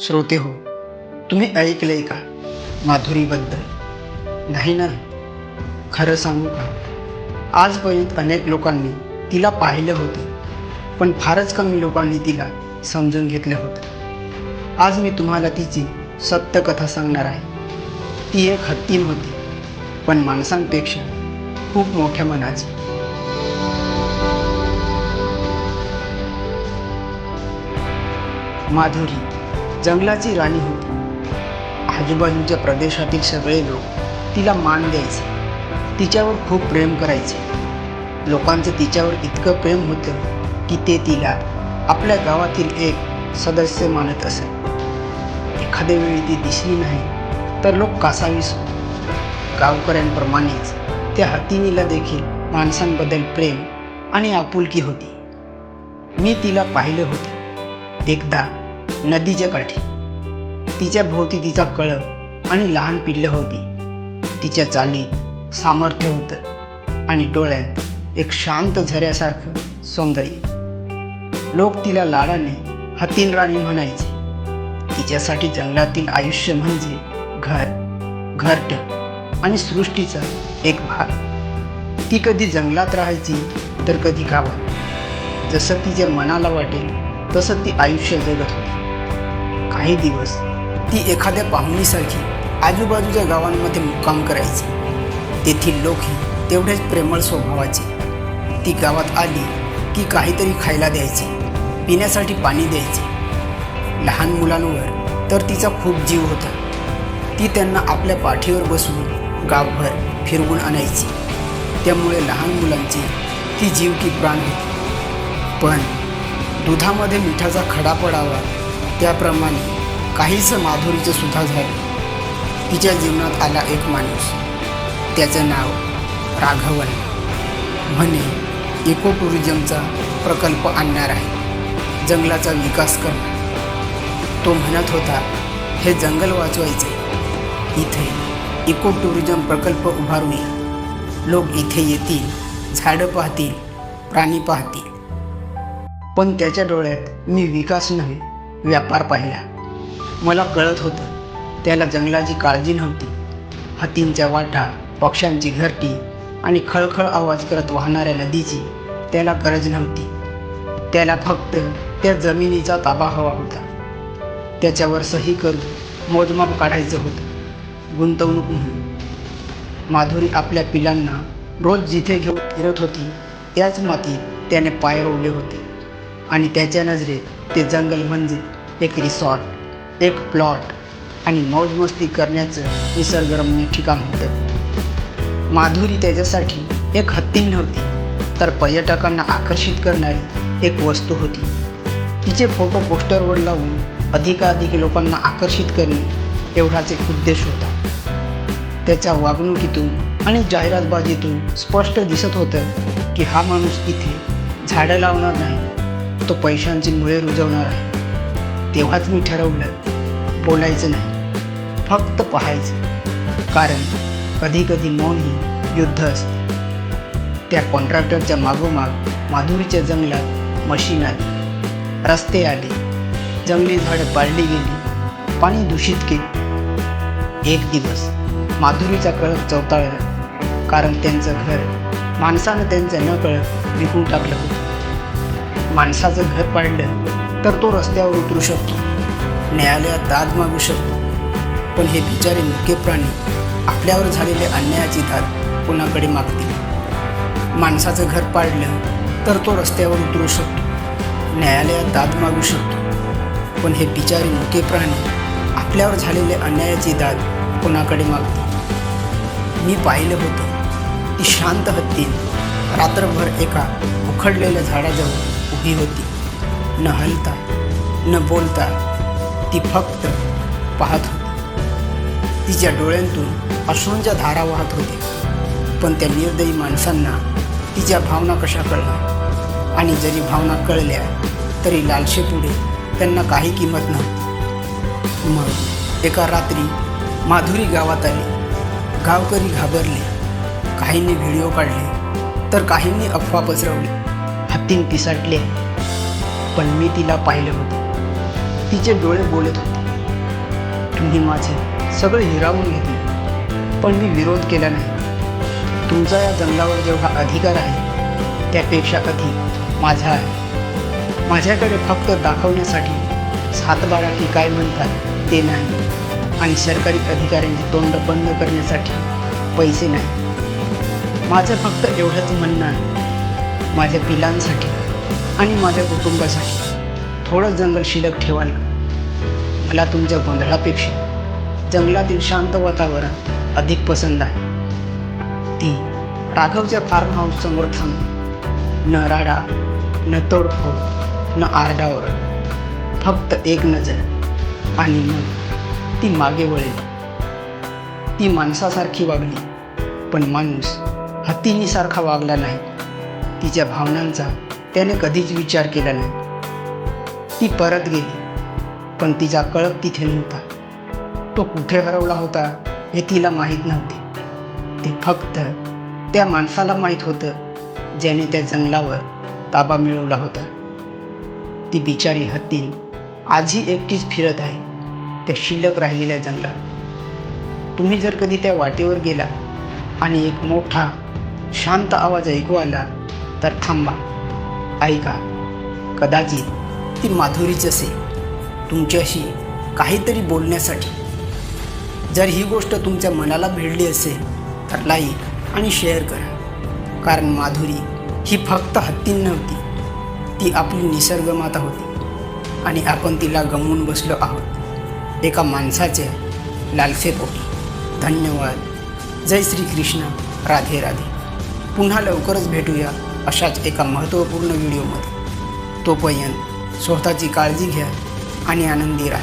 श्रोते हो तुम्ही ऐकलंय का? माधुरीबद्दल? नाही ना? खरं सांगू का? आजपर्यंत अनेक लोकांनी तिला पाहिलं होतं पण फारच कमी लोकांनी तिला समजून घेतलं होतं. आज मी तुम्हाला तिची सत्य कथा सांगणार आहे. ती एक हत्तीन होती पण माणसांपेक्षा खूप मोठ्या मनाची. माधुरी जंगलाची राणी होती. आजूबाजूच्या प्रदेशातील सगळे लोक तिला मान द्यायचे. तिच्यावर खूप प्रेम करायचे. लोकांचं तिच्यावर इतकं प्रेम होतं की ते तिला आपल्या गावातील एक सदस्य मानत असत एखाद्या वेळी ती दिसली नाही तर लोक कासावीस गावकऱ्यांप्रमाणेच त्या हतिनीला देखील माणसांबद्दल प्रेम आणि आपुलकी होती. मी तिला पाहिलं होतं. एकदा नदीच्या काठी. तिच्या भोवती तिचा कळप आणि लहान पिल्लं होती. तिच्या चालीत सामर्थ्य होतं आणि डोळ्यात एक शांत झऱ्यासारखं सौंदर्य. लोक तिला लाडाने हतीन राणी म्हणायचे. तिच्यासाठी जंगलातील आयुष्य म्हणजे घर घरट आणि सृष्टीचा एक भाग. ती कधी जंगलात राहायची तर कधी गावात. जसं तिच्या मनाला वाटेल तसं ती आयुष्य जगत होती. काही दिवस ती एखाद्या पाहुणीसारखी आजूबाजूच्या गावांमध्ये मुक्काम करायची. तेथील लोकही तेवढेच प्रेमळ स्वभावाचे. ती गावात आली की काहीतरी खायला द्यायची पिण्यासाठी पाणी द्यायचे. लहान मुलांवर तर तिचा खूप जीव होता. ती त्यांना आपल्या पाठीवर बसून गावभर फिरवून आणायची. त्यामुळे लहान मुलांची ती जीव की प्राण होती. पण दुधामध्ये मिठाचा खडा पडावा त्याप्रमाणे काहीसं माधुरीचं सुद्धा झालं. तिच्या जीवनात आला एक माणूस. त्याचं नाव राघवन. म्हणे इको टुरिझमचा प्रकल्प आणणार आहे. जंगलाचा विकास करणार. तो म्हणत होता हे जंगल वाचवायचे इथे इको टुरिझम प्रकल्प उभारूया लोक इथे येतील झाडं पाहतील प्राणी पाहतील. पण त्याच्या डोळ्यात मी विकास नव्हे व्यापार पाहिला. मला कळत होतं त्याला जंगलाची काळजी नव्हती. हत्तींच्या वाटा पक्ष्यांची घरटी आणि खळखळ आवाज करत वाहणाऱ्या नदीची त्याला गरज नव्हती. त्याला फक्त त्या जमिनीचा ताबा हवा होता. त्याच्यावर सही करून मोजमाप काढायचं होतं. गुंतवणूक म्हणून. माधुरी आपल्या पिलांना रोज जिथे घेऊन फिरत होती त्याच मातीत त्याने पाय रोवले होते. आणि त्याच्या नजरेत ते जंगल म्हणजे एक रिसॉर्ट एक प्लॉट आणि मौजमस्ती करण्याचं निसर्गरम्य ठिकाण होतं. माधुरी त्याच्यासाठी एक हत्ती नव्हती तर पर्यटकांना आकर्षित करणारी एक वस्तू होती. तिचे फोटो पोस्टरवर लावून अधिकाधिक लोकांना आकर्षित करणे एवढाच एक उद्देश होता. त्याच्या वागणुकीतून आणि जाहिरातबाजीतून स्पष्ट दिसत होतं की हा माणूस इथे झाडं लावणार नाही तो पैशांची मुळे रुजवणार आहे. तेव्हाच मी ठरवलं बोलायचं नाही. फक्त पाहायचं. कारण कधीकधी मौन ही युद्ध असते. त्या कॉन्ट्रॅक्टरच्या मागोमाग माधुरीच्या जंगलात मशीन आली. रस्ते आले. जंगली झाडं पाळली गेली. पाणी दूषित केले. एक दिवस माधुरीचा कळप चवताळला कारण त्यांचं घर माणसानं त्यांचं न कळत विकून टाकलं होतं. माणसाचं घर पाडलं तर तो रस्त्यावर उतरू शकतो. न्यायालयात दाद मागू शकतो. पण हे बिचारे मुख्य प्राणी आपल्यावर झालेले अन्यायाची दाद कोणाकडे मागतील? माणसाचं घर पाडलं तर तो रस्त्यावर उतरू शकतो. न्यायालयात दाद मागू शकतो. पण हे बिचारे मुके प्राणी आपल्यावर झालेले अन्यायाची दाद कोणाकडे मागते मी पाहिलं होतं ती शांत हत्तीन रात्रभर एका उखडलेल्या झाडाजवळ उभी होती? न हलता न बोलता ती फक्त पाहत होती. तिच्या डोळ्यांतून अश्रूंच्या धारा वाहत होत्या पण त्या निर्दयी माणसांना तिच्या भावना कशा कळल्या? आणि जरी भावना कळल्या तरी लालशेपुढे त्यांना काही किंमत नव्हती. मग एका रात्री माधुरी गावात आली. गावकरी घाबरले. काहींनी व्हिडिओ काढले तर काहींनी अफवा पसरवली. हत्तीन पिसाटले. पण मी तिला पाहिलं होतं. तिचे डोळे बोलत होते. तुम्ही माझे सगळे हिरावून घेतले. पण मी विरोध केला नाही. तुमचा या जंगलावर जेवढा अधिकार आहे त्यापेक्षा अधिक माझा आहे. माझ्याकडे फक्त दाखवण्यासाठी सातबारा की काय म्हणतात ते नाही. आणि सरकारी अधिकाऱ्यांचे तोंड बंद करण्यासाठी पैसे नाही. माझं फक्त एवढंच म्हणणं आहे. माझ्या पिलांसाठी आणि माझ्या कुटुंबासाठी थोडं जंगल शिल्लक ठेवाल मला तुमच्या गोंधळापेक्षा जंगलातील शांत वातावरण अधिक पसंत आहे. ती राघवच्या फार्म हाऊस समोर थांब. न राडा न तोडफोड न आरडाओरड. फक्त एक नजर आणि मग ती मागे वळेल. ती माणसासारखी वागली पण माणूस हत्तीनीसारखा वागला नाही. तिच्या भावनांचा त्याने कधीच विचार केला नाही. ती परत गेली पण तिचा कळप तिथे नव्हता. तो कुठे हरवला होता हे तिला माहीत नव्हते. ते फक्त त्या माणसाला माहीत होतं ज्याने त्या जंगलावर ताबा मिळवला होता. ती बिचारी हत्तीन आजही एकटीच फिरत आहे त्या शिल्लक राहिलेल्या जंगलात. तुम्ही जर कधी त्या वाटेवर गेला आणि एक मोठा शांत आवाज ऐकू आला तर थांबा. ऐका कदाचित ती माधुरीच असेल तुमच्याशी काहीतरी बोलण्यासाठी. जर ही गोष्ट तुमच्या मनाला भिडली असेल तर लाईक आणि शेअर करा. कारण माधुरी ही फक्त हत्ती नव्हती ती आपली निसर्गमाता होती आणि आपण तिला गमवून बसलो आहोत. एका माणसाच्या लालसेपोटी धन्यवाद. जय श्री कृष्ण राधे राधे. पुन्हा लवकरच भेटूया. अशाच एका महत्त्वपूर्ण व्हिडिओमध्ये. तोपर्यंत स्वतःची काळजी घ्या आणि आनंदी राहा.